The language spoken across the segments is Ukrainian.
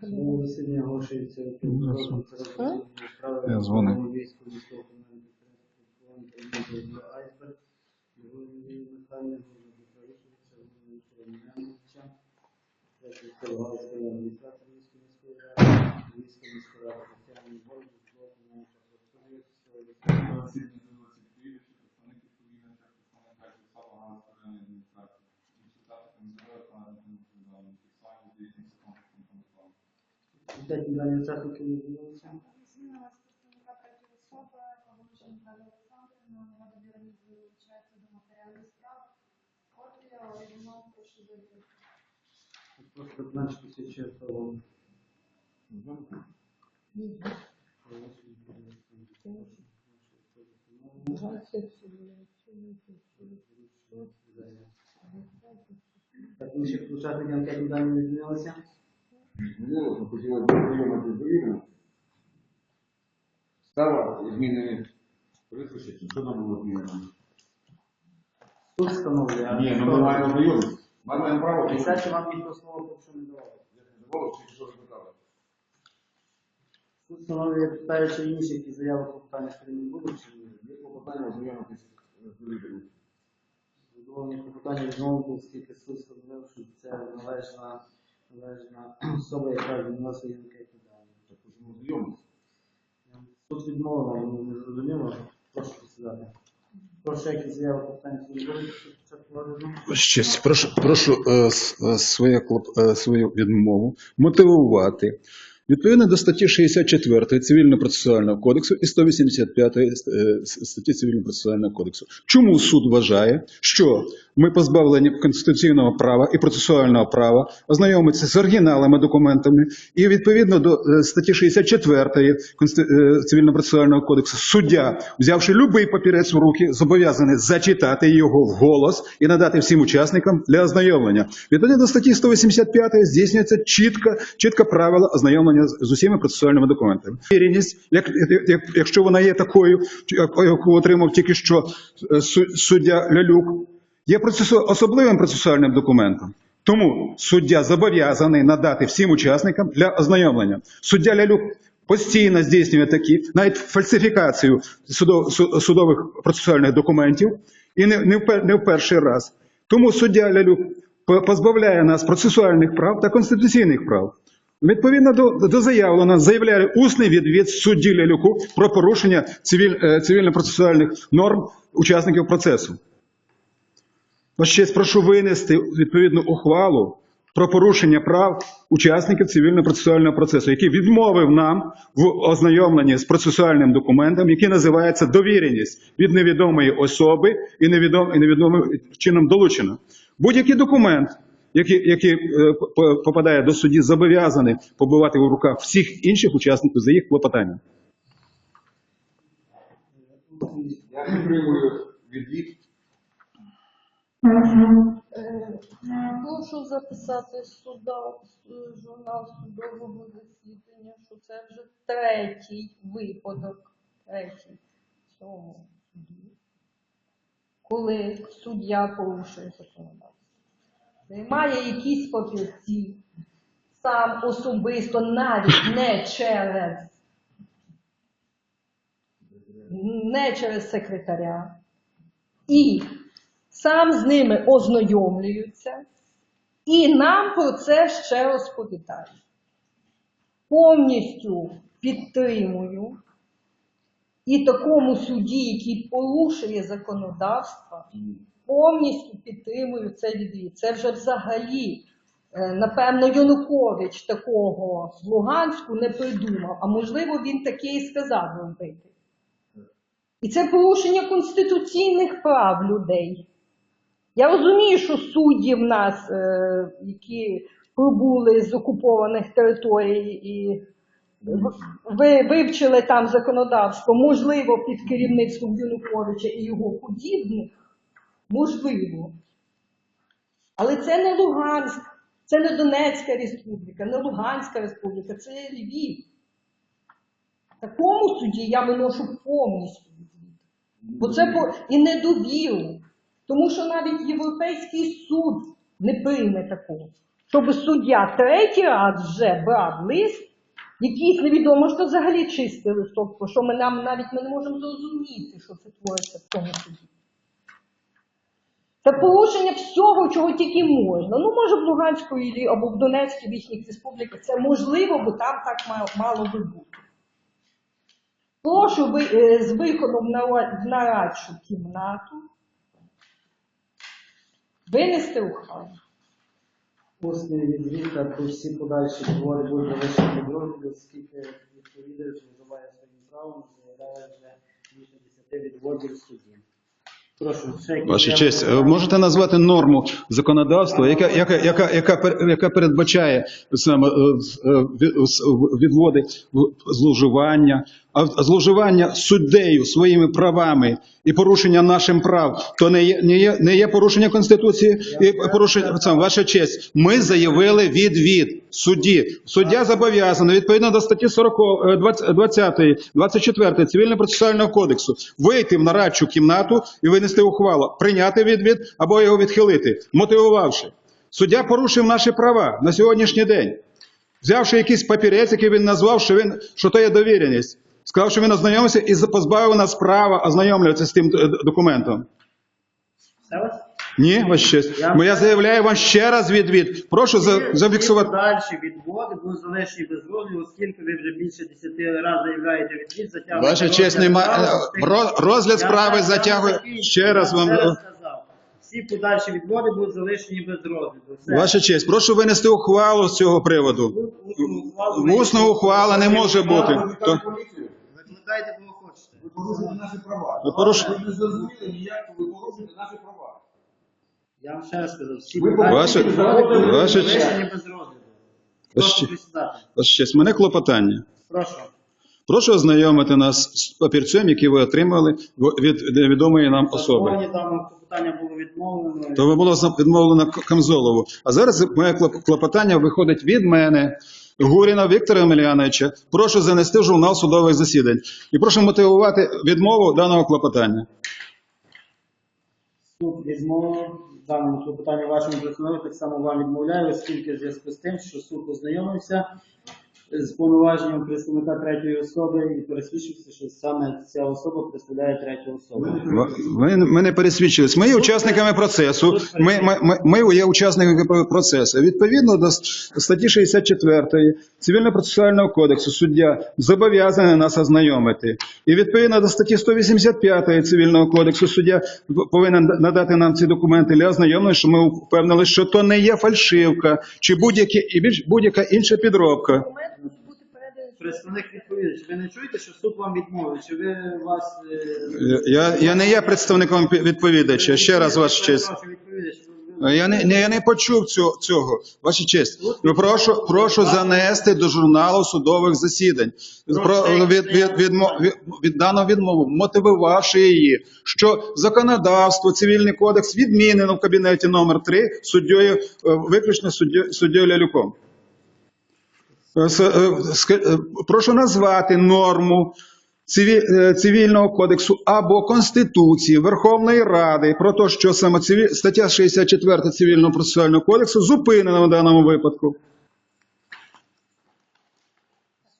Тому засідання оголошується Ну, Я дзвонив. Львівського міського комунального підприємства Айсберг. Його Михайло Петровича, Івановича, третій Галицької адміністрації Львівської міської ради, Львівської міської ради, Тетяни Борг, житло, комунального Дайте дані учасників не змінилися. Змінилась представника третьої особи, Павловича Наталія Олександрівна, вона довірено залучається до матеріалів справ. Копія, оригінал, прошу завірити. Просто документ посвідчує особу. Так, інших учасників анкетні дані не змінилися? Змінилося, хотілося б познайомити з. Стала зміни прізвища, що там було змінено? Суд встановлює. Ні, ну ми маємо знайомитися. Ми маємо право, Писати вам після слова, поки що не давали. Голос, чи що ви питали? Суд встановлює питаючи інші, які заяви про питання сторін будуть, чи ні? Є клопотання ознайомитися з довіреним. Задоволення клопотання відмовити, оскільки суд встановив, що це належна, належна особа, яка відносить анкетні дані. Так хочемо ознайомитися. Суд відмовив, але не зрозуміло. Прошу посідати. Прошу, які заяви питання. Щось, прошу, прошу е, с- е, своє, клоп- е, свою відмову мотивувати відповідно до статті 64 Цивільно-процесуального кодексу і 185 е, с- статті Цивільно-процесуального кодексу. Чому суд вважає, що ми позбавлені конституційного права і процесуального права ознайомитися з оригіналами документами і відповідно до е, статті 64 Консти- е, Цивільно-процесуального кодексу суддя, взявши будь-який папірець в руки, зобов'язаний зачитати його вголос і надати всім учасникам для ознайомлення. Відповідно до статті 185 здійснюється чітко, чітко правило ознайомлення з усіма процесуальними документами. Вірність, як, якщо вона є такою, яку отримав тільки що е, суддя Лялюк, є процесу, особливим процесуальним документом. Тому суддя зобов'язаний надати всім учасникам для ознайомлення. Суддя Лялюк постійно здійснює такі, навіть фальсифікацію судов, судових процесуальних документів, і не, не, в, не в перший раз. Тому суддя Лялюк позбавляє нас процесуальних прав та конституційних прав. Відповідно до, до заявленого, заявляє усний відвід судді Лялюку про порушення цивіль, е, цивільно-процесуальних норм учасників процесу. Ось ще прошу винести відповідну ухвалу про порушення прав учасників цивільно-процесуального процесу, який відмовив нам в ознайомленні з процесуальним документом, який називається довіреність від невідомої особи і невідом, невідомим чином долучено. Будь-який документ, який, який е, попадає до судді, зобов'язаний побувати у руках всіх інших учасників за їх клопотанням. Я підтримую відвід. Е, Прошу записати суда, журнал судового засідання, що це вже третій випадок, третій в цьому коли суддя порушує законодавство. Приймає якісь папірці, сам особисто, навіть не через, не через секретаря, і сам з ними ознайомлюється, і нам про це ще розповідає. Повністю підтримую і такому суді, який порушує законодавство, повністю підтримую це відвід. Це вже взагалі, е, напевно, Янукович такого в Луганську не придумав, а можливо він таке і сказав робити. І це порушення конституційних прав людей. Я розумію, що судді в нас, е, які прибули з окупованих територій і вивчили там законодавство, можливо, під керівництвом Януковича і його подібних, можливо. Але це не Луганськ, це не Донецька республіка, не Луганська республіка, це Львів. Такому суді я виношу повністю. Бо це по і недовіру. Тому що навіть Європейський суд не прийме такого. щоб суддя третій раз вже брав лист, якийсь невідомо, що взагалі чистий листок, бо що ми нам навіть ми не можемо зрозуміти, що це твориться в цьому суді. Це порушення всього, чого тільки можна. Ну, може, в Луганську ілі- або в Донецькій їхніх республіках це можливо, бо там так мало, би бути. Прошу е, з виходом в нарадчу кімнату винести ухвалу. Усний відвід та про всі подальші твори будуть залишені від розгляду, оскільки відповідач визиває своїм правом, заявляє вже більше 10 відводів в суді. Прошу, ще Ваша честь, е, можете назвати норму законодавства, яка, яка, яка, яка, пер- яка передбачає саме е, з- е, з- відводи в- зловживання, а зловживання суддею своїми правами і порушення нашим прав, то не є, не є, не є порушення Конституції і порушення сам, ваша честь. Ми заявили відвід судді. Суддя зобов'язаний відповідно до статті 40, е, 20, 20 24 Цивільно-процесуального кодексу вийти в нарадчу кімнату і винести ухвалу, прийняти відвід або його відхилити, мотивувавши. Суддя порушив наші права на сьогоднішній день, взявши якийсь папірець, який він назвав, що він що то є довіреність. Сказав, що він ознайомився і позбавив нас права ознайомлюватися з тим е, документом. Ні, ваша честь. Бо я заявляю вам ще раз відвід. Прошу за, зафіксувати. Дальші відводи будуть залишені без розгляду, оскільки ви вже більше 10 разів заявляєте відвід, затягуєте. Ваша честь, розгляд справи. е, розгляд справи затягує. Ще раз вам- сказав. Всі подальші відводи будуть залишені без розгляду. Все. Ваша честь, прошу винести ухвалу з цього приводу. Усну ухвала не може бути. То- Викликайте, кого хочете. Ви порушуєте наші права. Ви порушуєте- Ви не зрозуміли ніяк, ви порушуєте наші права. Я вам ще раз сказав, всі Ви Ваше- Ваше- залишені без розгляду. Прошу Ваше- присідати. Мене клопотання. Прошу. Прошу ознайомити нас з папірцем, який ви отримали в- від невідомої нам особи. Сьогодні даному питання було відмовлено. То було за- відмовлено К- Камзолову. А зараз моє клоп- клопотання виходить від мене, Гуріна Віктора Емельяновича. Прошу занести в журнал судових засідань. І прошу мотивувати відмову даного клопотання. Суд відмовив даному клопотанню вашому представнику, так само вам відмовляю, оскільки в зв'язку з тим, що суд ознайомився з повноваженням представника третьої особи і пересвідчився, що саме ця особа представляє третю особу. Ми, ми не пересвідчились. Ми є учасниками процесу. Ми, ми, ми, ми є учасниками процесу. Відповідно до статті 64 Цивільно-процесуального кодексу суддя зобов'язаний нас ознайомити. І відповідно до статті 185 Цивільного кодексу суддя повинен надати нам ці документи для ознайомлення, що ми впевнили, що то не є фальшивка чи будь-які і більш будь-яка інша підробка. Документ може бути переданий. Представник відповідач, ви не чуєте, що суд вам відмовив? Чи ви вас... е, Я, я не є представником відповідача. Ще раз ваша честь. Я не, не, я не почув цього, цього. Ваша честь. Ну, Прошу, прошу занести до журналу судових засідань. Про, від, від, від, від, від дану відмову, мотивувавши її, що законодавство, цивільний кодекс відмінено в кабінеті номер 3 суддєю, е, виключно суддєю, суддєю Лялюком. Е, е, Прошу назвати норму е, цивільного кодексу або Конституції Верховної Ради про те, що саме стаття 64 Цивільного процесуального кодексу зупинена в даному випадку. Суд відмовив і не повертає.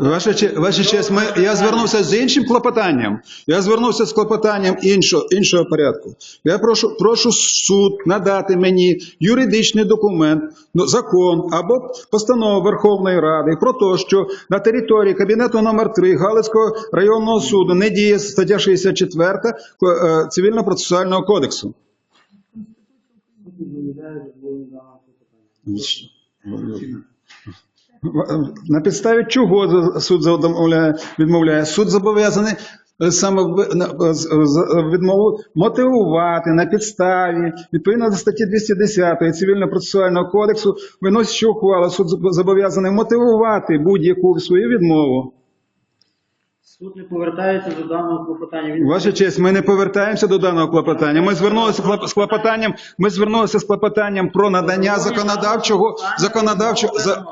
Ваша, ваша честь, ми, я звернувся з іншим клопотанням. Я звернувся з клопотанням іншого, іншого порядку. Я прошу, прошу суд надати мені юридичний документ, ну, закон або постанову Верховної Ради про те, що на території кабінету номер 3 Галицького районного суду не діє стаття 64 е, Цивільно-процесуального кодексу. Суд На підставі чого суд відмовляє? Суд зобов'язаний е, саме відмову мотивувати на підставі відповідно до статті 210 Цивільно-процесуального кодексу, виносячи ухвалу, суд зобов'язаний мотивувати будь-яку свою відмову. Суд не повертається до даного клопотання. Він Ваша честь, ми не повертаємося до даного клопотання. Ми звернулися з клопотанням. Ми звернулися з клопотанням про надання законодавчого законодавчого за,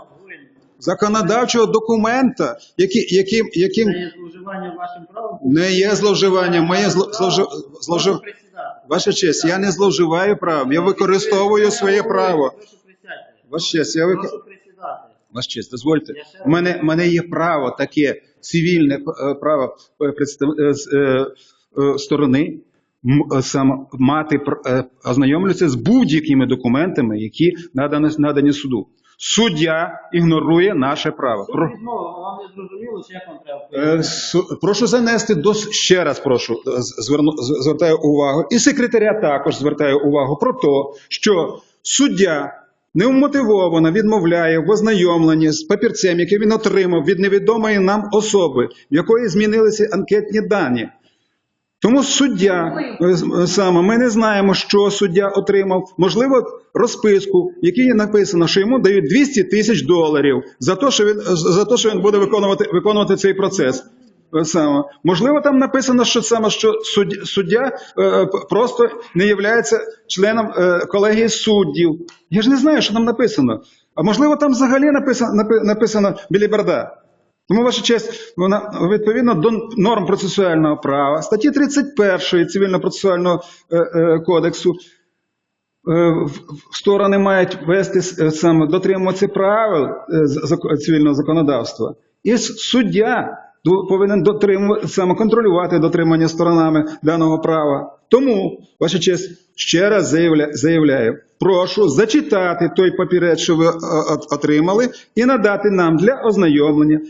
законодавчого документа, які, яким, яким Це є зловживання вашим правом. Не є зловживанням, моє зло- зловжи- зловжив... Ваша честь, я не зловживаю правом, я використовую своє право. Прошу присідати. Ваш честь, я вик... Присідати. Честь, дозвольте. У мене, мене є право таке цивільне е, право е, представ... е, сторони м- е, мати ознайомлюся з будь-якими документами, які надані, надані суду. Суддя ігнорує наше право. Суд Про... відмовив, вам не зрозуміло, чи як вам треба Е, пояснити? су- Прошу занести до ще раз прошу е, з- зверну з- звертаю увагу, і секретаря також звертаю увагу про те, що суддя неумотивовано відмовляє в ознайомленні з папірцем, який він отримав від невідомої нам особи, в якої змінилися анкетні дані. Тому суддя е, саме ми не знаємо, що суддя отримав. Можливо, розписку, в якій написано, що йому дають 200 тисяч доларів за те, що він що він буде виконувати виконувати цей процес. Е, Саме можливо, там написано, що саме що суддя, суддя е, просто не є членом е, колегії суддів. Я ж не знаю, що там написано. А можливо, там взагалі написано напи- написано біліберда. Тому, ваша честь, вона відповідно до норм процесуального права, статті 31 цивільно-процесуального е, е, кодексу, е, сторони мають вести саме дотримуватися правил цивільного законодавства. І суддя повинен дотримувати саме контролювати дотримання сторонами даного права. Тому, ваша честь, ще раз заявля, заявляю, прошу зачитати той папірець, що ви отримали, і надати нам для ознайомлення.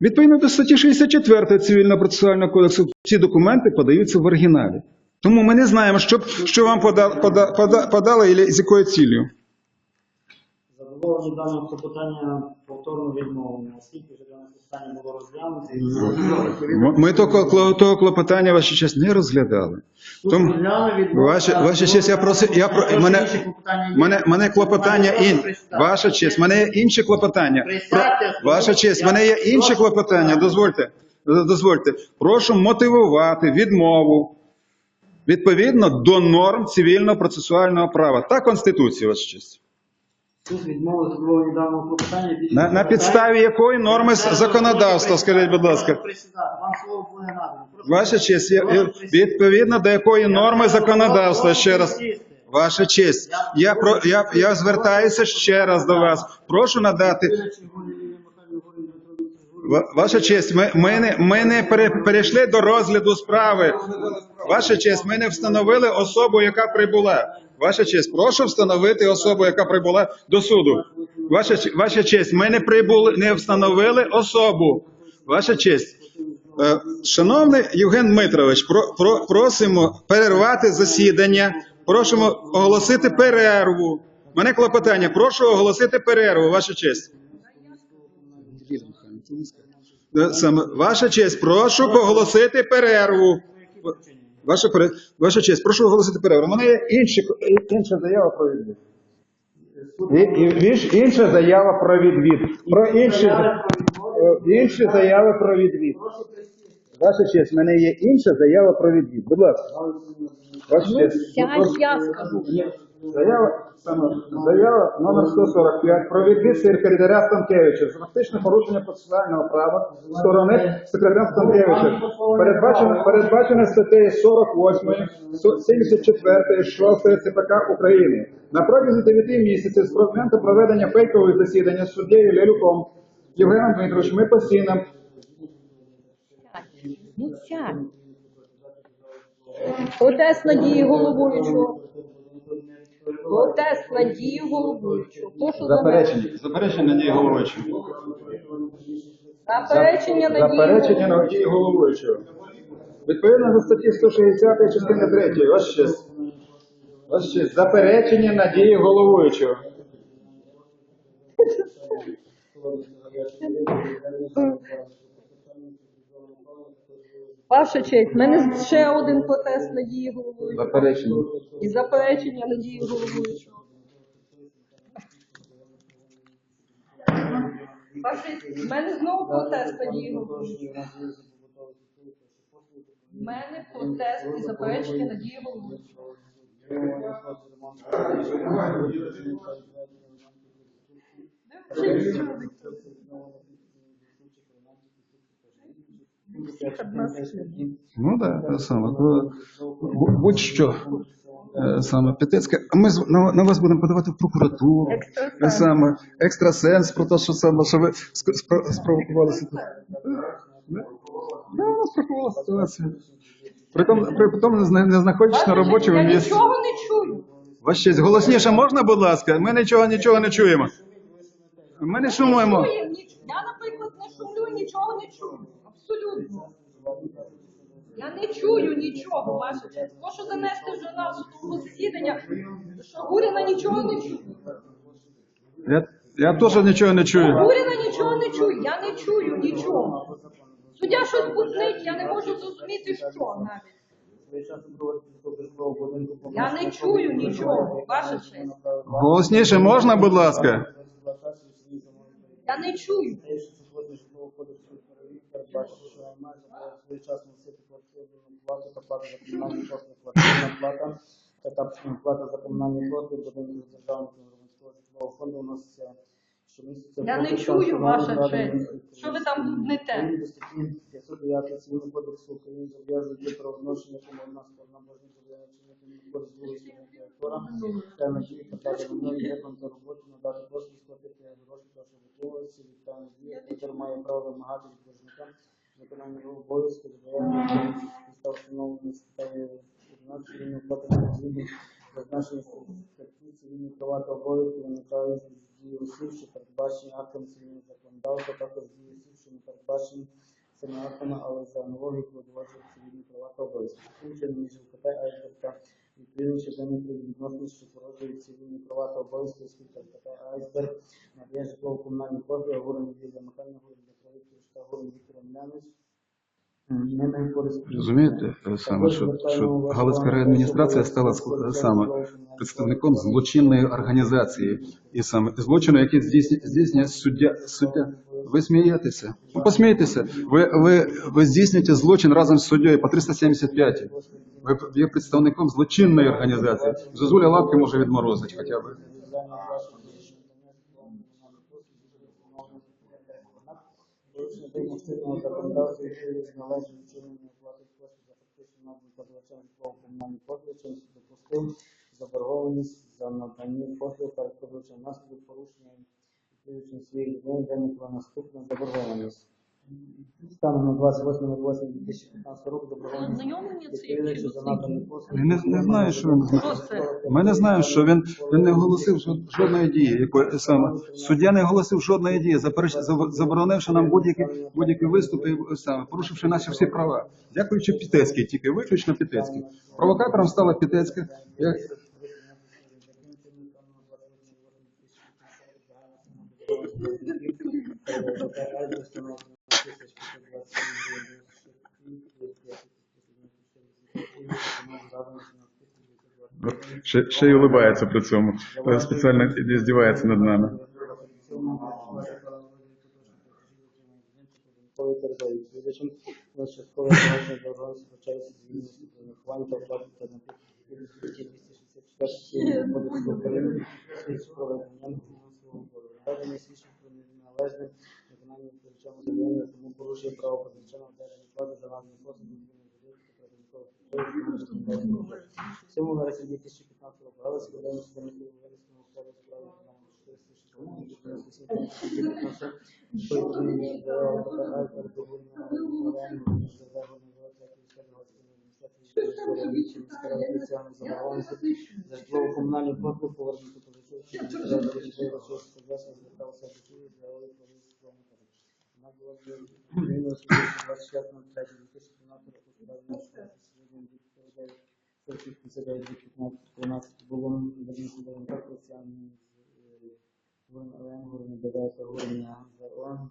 Відповідно до статті 64 Цивільно-процесуального кодексу, ці документи подаються в оригіналі. Тому ми не знаємо, що, що вам пода, пода, пода, подали і з якою цілею. Задоволені даного клопотання повторно відмовлено, оскільки вже дане питання було і М- Ми того, кло- того клопотання, ваша честь, не розглядали. Суд Тому, ваша, ваша честь, я просив, я про, мене, інші клопотання є? мене, мене клопотання ін, ваша честь, мене є інші клопотання. Про, ваша честь, мене є Прошу клопотання, присядьте. дозвольте, дозвольте. Прошу мотивувати відмову відповідно до норм цивільно-процесуального права та Конституції, ваша честь. Суд відмовив задоволені даного клопотання. На, на підставі якої норми з- законодавства, скажіть, будь ласка. Вам слово буде надано. Ваша честь, я- я- відповідно до якої норми законодавства, ще раз. Ваша честь, я, про, я, я звертаюся ще раз до вас. Прошу надати. Ва- Ваша честь, ми, ми не, ми не пере- перейшли до розгляду справи. Ваша честь, ми не встановили особу, яка прибула. Ваша честь, прошу встановити особу, яка прибула до суду. Ваша, ваша честь, ми не прибули, не встановили особу. Ваша честь. Е, Шановний Євген Дмитрович, про, про, просимо перервати засідання. Просимо оголосити перерву. Мене клопотання. Прошу оголосити перерву, ваша честь. Е, ваша честь, прошу оголосити перерву. Ваша, пере- ваша честь, прошу оголосити перерву. У мене є інші, інша заява про відвід. І, і, віж- інша заява про відвід. Про інші, е, інші заяви про відвід. Ваша честь, в мене є інша заява про відвід. Будь ласка. Ваша честь. Сядь, я скажу. Заява, саме, заява номер 145 про відвід секретаря Станкевича з фактичне порушення процесуального права сторони секретаря Станкевича. Передбачено, передбачено статтею 48, 74, 6 ЦПК України. На протязі 9 місяців з моменту проведення фейкових засідання з суддєю Лялюком Євгеном Дмитровичем ми постійно. Протест надії головуючого. Надії головуючого. Прошу заперечення. Заперечення надії головуючого. Заперечення надії Заперечення надії головуючого. Відповідно до статті 160 частини 3. Ваш честь. Ваш честь. Заперечення надії головуючого. Ваша честь, в мене ще один протест надії головуючого. Заперечення. І заперечення надії головуючого. Ваша честь, в мене знову протест надії головуючого. В мене протест і заперечення надії головуючого. Ну так, да, саме. Будь-що. е, саме Пітецьке, а ми з- на, на вас будемо подавати в прокуратуру. Екстрасенс. Е, Саме екстрасенс про те, що саме, що ви спровокували ситуацію. Да, спровокувала ситуацію. Притом, при тому не, не знаходячись на робочому місці. Я нічого не чую. Ваш честь, голосніше можна, будь ласка? Ми нічого, нічого не чуємо. Ми не шумуємо. Я, наприклад, не шумлю і нічого не чую. Абсолютно. Я не чую нічого, ваша честь. Прошу занести вже на судове засідання, що Гуріна нічого не чує. Я, я теж нічого не чую. Гуріна нічого не чує, я не чую нічого. Суддя щось бутнить, я не можу зрозуміти, що навіть. Я не чую нічого, ваша честь. Голосніше можна, будь ласка? Я не чую. Та плата за комунальні послуги, квартирна плата, будинку державного житлового фонду. У нас е, щомісяця. Я не чую, ваша честь. Що ви там до статті 509 Цивільного кодексу України зобов'язує для правовідношення, якому одна сторона може зобов'язати чинити на користь другої сторони кредитора, це надії подати на нього виконати за роботу, надати послуг, сплатити гроші, та що виконується, від та надії, кредитор має право вимагати від боржника виконання його обов'язку, зобов'язання підстав встановлені статтею 11 цивільного кодексу України, зазначені статті цивільні права та обов'язки виникають з дії осіб, що передбачені актом цивільного законодавства, також дії осіб, що не передбачені цими актами, але за аналогією продовжують цивільні права та обов'язки. Таким чином, між ЛКП та відповідно виникли відносини, що порушують цивільні права та обов'язки, оскільки ЛКП Айсберг надає житлово-комунальні послуги, Гурин Юлія Михайлівна, Гурин Вікторович та Гурин Віктор Млянович. Розумієте, е, саме, що, що Галицька райадміністрація стала саме представником злочинної організації і саме злочину, який здійснює, здійснює суддя, суддя. Ви смієтеся? Ну, посмійтеся. Ви, ви, ви здійснюєте злочин разом з суддєю по 375. Ви є представником злочинної організації. Зозуля лапки може відморозити хоча б. Порушення адміністративного законодавства відповідно належним чином не оплатить кошти за фактично надані подавачем житлово-комунальних послуг, чим допустив заборгованість за надані послуг перед подавачем наслідок порушення відповідно своїх відмов виникла наступна заборгованість. Станом на 28.08.2015 року заборгованість Ознайомлення це відповідача за надані послуги. Я не, не знаю, що він це? Ми не знаємо, що він, він не оголосив жод- жодної дії. Якої, саме. Суддя не оголосив жодної дії, запереч- заборонивши нам будь-які будь-які виступи, е, саме, порушивши наші всі права. Дякуючи Пітецькій, тільки виключно Пітецькій. Провокатором стала Пітецька. Я, ще, ще й улибається при цьому. Спеціально здівається над нами. вересня 2015 року Галицька районна шкільна Галицькому округу справи номер 461 від 2015 року за житлово-комунальні послуги повернути позичивши ресурсу власне зверталася до Києва для Олександра Вона була в 24 року справді на 49 15 було верніше ВНК Крестьян Вон ЛМ, Горний БДС, Горний АГЗО,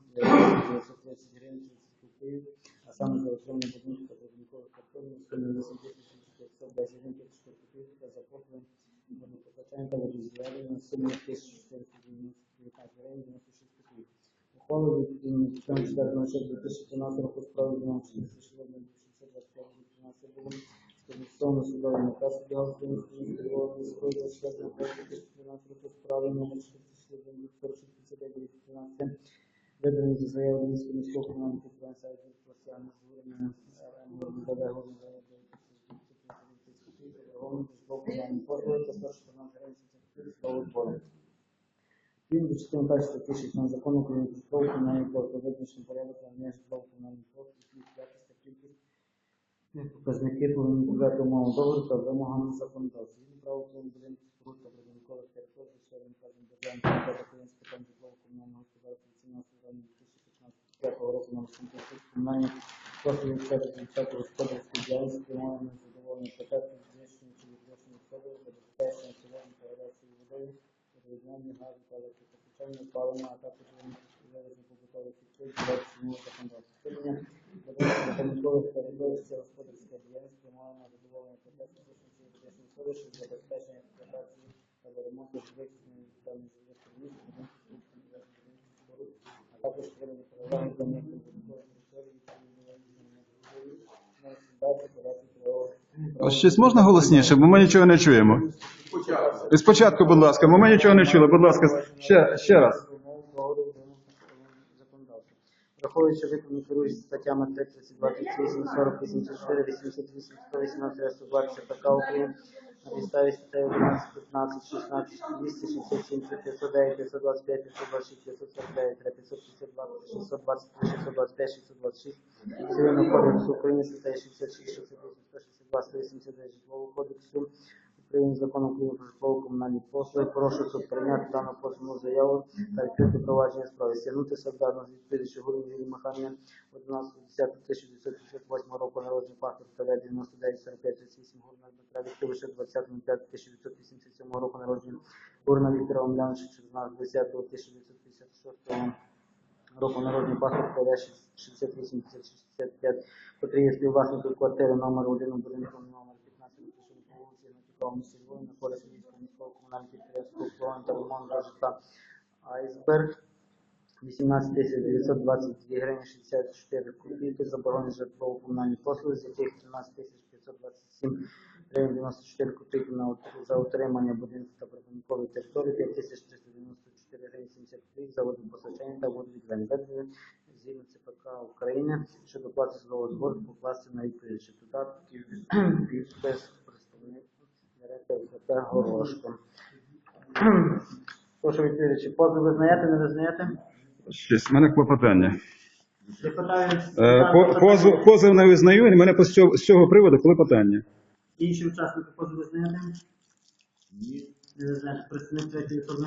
30 гривень, 30 купив, а саме за отримання будинку та будинкових картонів, спільно 8 тисяч 510 гривень, 34 купив, та за поклон, можна покачання та водозволення, на суму 1495 гривень, 96 купив. Ухвалили від 4 року справи 12 тисяч 625 гривень, 13 було Конституційно судовий наказ суддя України Києвої міської 24 2013 року справи номер 459 виданий зі заяви Мінського міського комунального підприємства «Айдент Пластіани» з Гурами РМ ГД правовому житлово-комунальному послуги та 114 гривень 74 слово збору. Він до частини першої статті 16 закону України про комунальні послуги, визначений порядок надання житлово комунальних послуг, їх якість та кількість е, показники повинні відповідати умовам договору та вимогам законодавства. Правил України будинку споруд та прибудинкових територій, що він вказаний державним комітетом України з питань житлово комунального господарства від 17 травня 2015 року номер 76 комунальні послуги щодо результату господарської діяльності спрямовані на задоволення потреб фізичної чи юридичної особи, забезпечення цілої інтеграції водою, відновлення газу та електропостачання, опалення, а також вивезення побутових відходів для цінного законодавства. Втілення будинкових територій це господарська діяльність спрямована на задоволення та та нежилих приміщень, а також правового. Щось можна голосніше, бо ми нічого не чуємо. І спочатку, будь ласка, бо ми нічого не чули. Будь ласка, ще, ще раз. Враховуючи виконані керуючі статтями 30, 28, 40, 84, 88, 118, 120 ПК України на підставі статей 11, 15, 16, 267, 509, 525, 526, 549, 552, 623, 625, 626, Цивільного кодексу України, статтей 66, 68, 162, 189 Житлового кодексу України законом України про житлово-комунальні послуги, прошу прийняти дану позовну заяву та відкрити провадження справи. Стягнути солідарно з відповідача Гуру Юрії Махання 11.10.1958 року народження паспорт ТВ 994538 Гурна Дмитра Вікторовича 20.05.1987 року народження Гурна Віктора Омляновича 14.10.1956 року народження паспорт ТВ 6865, котрий є співвласником квартири номер 1 у будинку номер 15 Лукашенко по Гнатюкова, місті Львові, на користь міського комунального підприємства «Обслуговування та Айсберг 18 922 гривень 64 копійки, заборонені житлово-комунальні послуги, з яких 13 527 гривень 94 копійки на за утримання будинку та прибудинкової території, 5 394 гривень 70 копійок за водопостачання та водовідведення. Згідно ЦПК України щодо плати судового збору покласти на відповідачі додатків підпис представник директора Горошко. Прошу відповідачі, позов визнаєте, не визнаєте? Щось, в мене клопотання. Депутати, Е, по- Позов, позов не визнаю, і в мене з цього, з цього приводу клопотання. Інші учасники позову визнаєте? Не визнаєте. Представник третьої особи?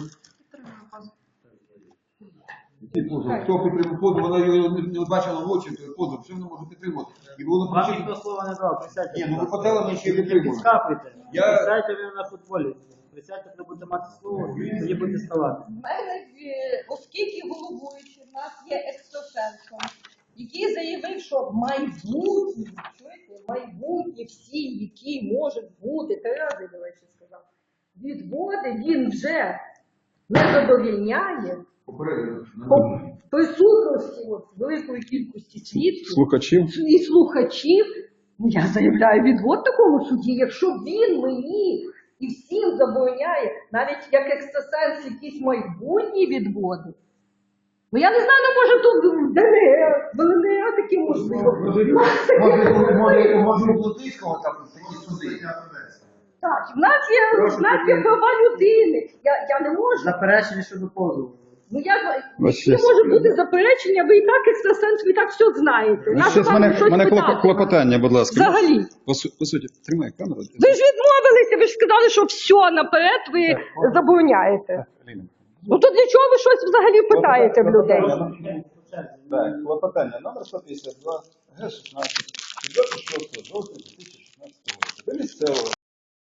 Який позов? Хто підтримав позов, вона його не, не бачила в очі, той позов, що вона може підтримати? І було Вам причина. ніхто слова не дав, присядьте. Ні, ну ви подали, ми ще Не підтримуємо. підскакуйте. Я- Присядьте ви на футболі. Присядьте, коли будете мати слово, тоді будете ставати. В мене, е, оскільки головуючий в нас є екстрасенсом, який заявив, що майбутні, чуєте, майбутні всі, які можуть бути, три рази, до речі, сказав, відводи він вже не задовільняє Попередили. по присутності от, великої кількості свідків Слухачів. і слухачів, ну, я заявляю відвод такому суді, якщо він мені і всім забороняє, навіть як екстрасенс якісь майбутні відводи. Ну я не знаю, ну може тут ДНР, в таке можливо. Може, може, може, може, у Плотицького там такі суди. Так, в нас є, в нас є права людини. Я, я не можу. Заперечення щодо позову. Ну я Ось не може бути заперечення, ви і так екстрасенс, ви і так все знаєте. Ну, Нащо щось, мене, щось мене клопотання, будь ласка. Взагалі. По, су- по суті, тримай камеру. Ви ж відмовилися, ви ж сказали, що все наперед ви забороняєте. Аліна. Ну то для чого ви щось взагалі питаєте в людей? Так, клопотання номер 152, Г16, 26 жовтня 2016 року. До місцевого